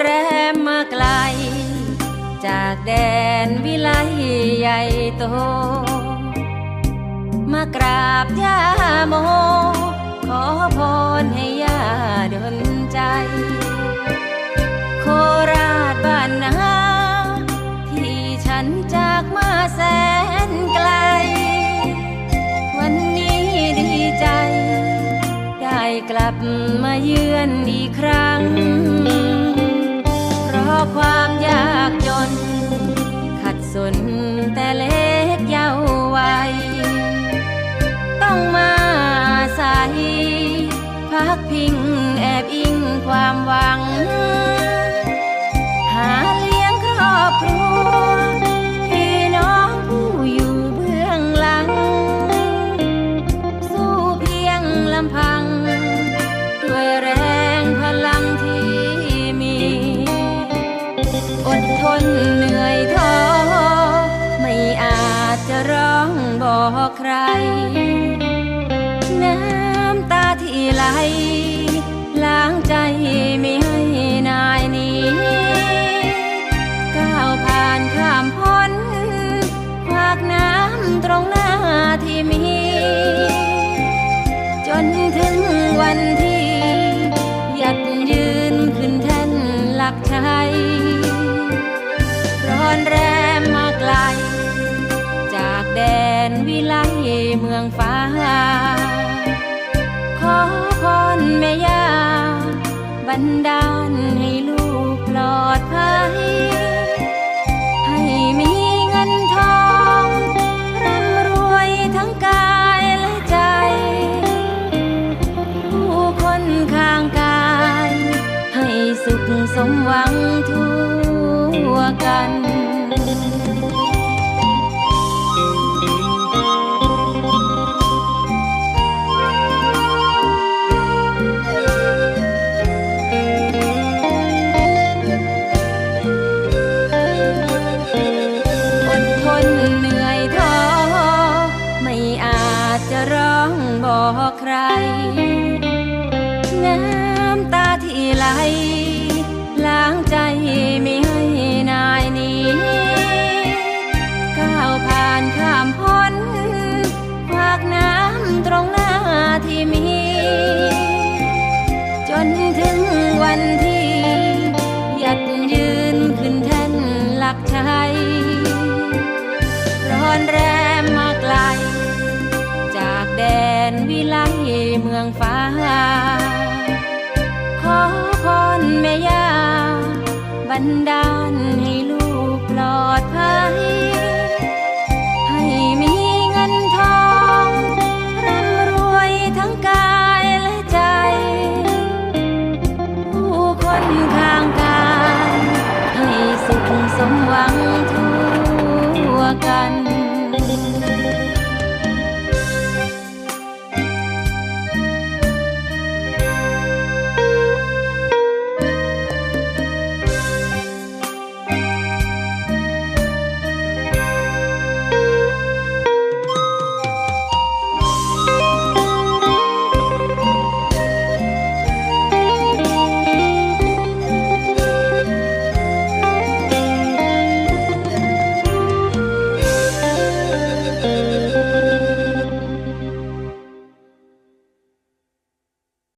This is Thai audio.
แรมมาไกล จากแดนวิไลใหญ่โต มากราบย่าโม ขอพรให้ย่าโด ต้องมาอาศัยพักพิงแอบอิงความหวัง หาเลี้ยงครอบครัวพี่น้องผู้อยู่เบื้องหลัง สู้เพียงลำพัง ด้วยแรงพลังที่มี อดทนเหนื่อยท้อไม่อาจจะร้องบอกใคร ลล้างใจไม่ให้นายหนี้ก้าวผ่านข้ามพ้นควากน้ำตรงหน้าที่มี จนถึงวันที่หยัดยืนขึ้นแท่นหลักชัยร้อนแรมมาไกล จากแดนวิไลเมืองฟ้า บันดาลให้ลูกปลอดภัย ให้มีเงินทองร่ำรวยทั้งกายและใจ ผู้คนข้างกาย ให้สุขสมหวังทั่วกัน จะร้องบอกใคร น้ำตาที่ไหล ล้างใจไม่ให้นายนี้ก้าวผ่านข้ามพ้นควากน้ำตรงหน้าที่มี จนถึงวันที่หยัดยืนขึ้นแท่นหลักชัยร้อนแรมมาไกลจาก แดนวิไลเมืองฟ้า ขอพรแม่ย่าบันดาลให้ลูกปลอดภัย ให้มีเงินทองร่ำรวยทั้งกายและใจ ผู้คนข้างกายให้สุขสมหวังทั่วกัน